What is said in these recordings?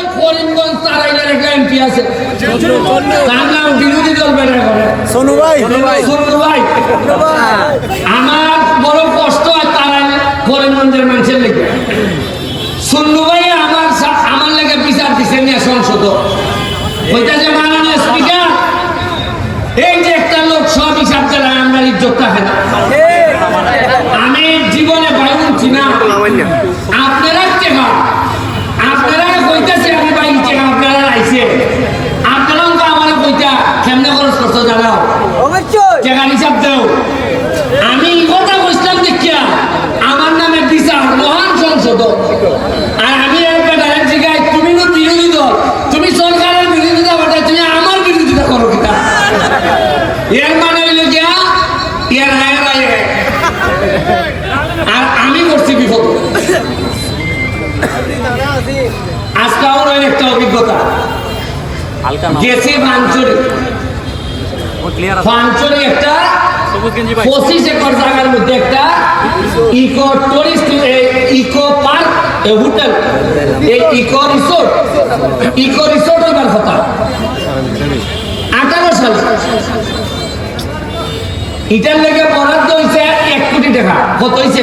ওই করিমগঞ্জ তারাইলের একটা এমপি আছে। তার নাম বিরোধী দল বেড়া করে। সোনু ভাই। সুন্দর ভাই। আমার বড় কষ্ট হয় তারাই করিমগঞ্জের মানুষের লেগে। সুন্দর ভাই আমার আমার লেগে বিচার দিছে নিয়ে সংসদ। ওইটা যে মাননীয় স্পিকার এই যে একটা লোক সব হিসাব জেলায় আমরা ইজ্জত থাকে না। কেমনে খরচ করছ জানাও? টেকার হিসাব দাও। আমি কথা বলছিলাম দেখিয়া আমার নামে বিচার মহান সংসদ আর আমি তুমি তো বিরোধী দল তুমি সরকারের বিরোধিতা তুমি আমার বিরোধিতা করো কিতা এর মানে হইল গিয়া এর আর আমি করছি বিপদ। আজকে আমার একটা অভিজ্ঞতা। গেছি বাঞ্চরি বাঞ্চরি একটা পঁচিশ একর জায়গার মধ্যে একটা eco tourist eco park hotel এই ইকো রিসোর্ট। ইকো রিসোর্ট হইবার কথা। আঠারো সালে। এটার লেগে বরাদ্দ হয়েছে এক কোটি টাকা। কত হয়েছে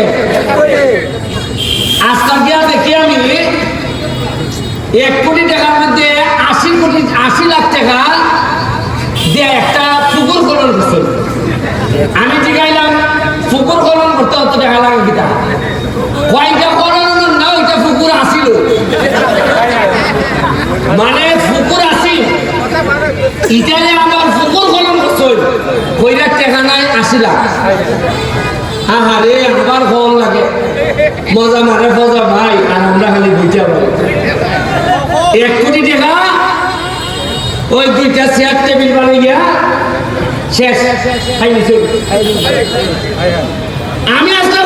আজকাল গিয়া দেখি আমি এক কোটি টাকার মধ্যে আশি কোটি আশি লাখ টাকা দিয়ে একটা পুকুর খনন করছে আমি জিগাইলাম পুকুর খনন করতে অত টাকা লাগে কিটা কয়টা খনন না, ওইটা পুকুর আসিল মানে পুকুর আসিল ইটালে আমার পুকুর খনন করছে কইরা টাকা নাই আসিলাম আহারে আমার ফল লাগে। মজা মারে ফজা ভাই, আর আমরা খালি বুঝা এক কোটি টাকা, ওই দুইটা চেয়ার টেবিল বানিয়ে গিয়া শেষ। আমি আজকে